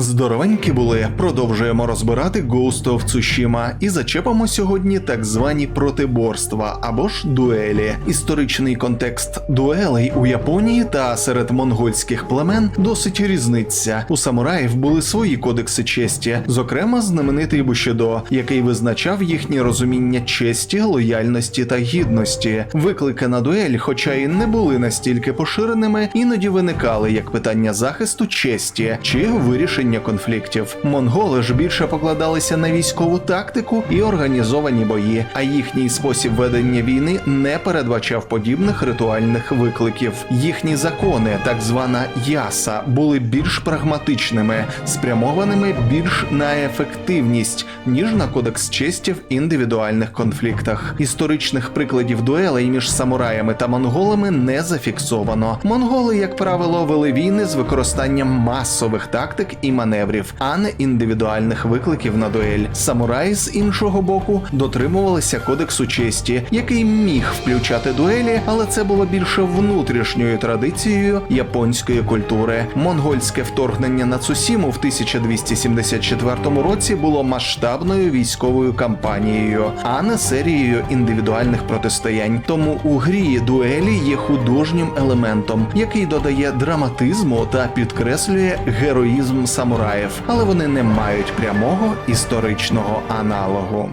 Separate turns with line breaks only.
Здоровенькі були. Продовжуємо розбирати Ghost of Tsushima і зачепимо сьогодні так звані протиборства або ж дуелі. Історичний контекст дуелей у Японії та серед монгольських племен досить різниця. У самураїв були свої кодекси честі, зокрема знаменитий Бушидо, який визначав їхнє розуміння честі, лояльності та гідності. Виклики на дуель, хоча й не були настільки поширеними, іноді виникали як питання захисту честі чи вирішення конфліктів. Монголи ж більше покладалися на військову тактику і організовані бої, а їхній спосіб ведення війни не передбачав подібних ритуальних викликів. Їхні закони, так звана яса, були більш прагматичними, спрямованими більш на ефективність, ніж на кодекс честі в індивідуальних конфліктах. Історичних прикладів дуелей між самураями та монголами не зафіксовано. Монголи, як правило, вели війни з використанням масових тактик і маневрів, а не індивідуальних викликів на дуель. Самураї з іншого боку дотримувалися кодексу честі, який міг включати дуелі, але це було більше внутрішньою традицією японської культури. Монгольське вторгнення на Цусіму в 1274 році було масштабною військовою кампанією, а не серією індивідуальних протистоянь. Тому у грі дуелі є художнім елементом, який додає драматизму та підкреслює героїзм самураїв, але вони не мають прямого історичного аналогу.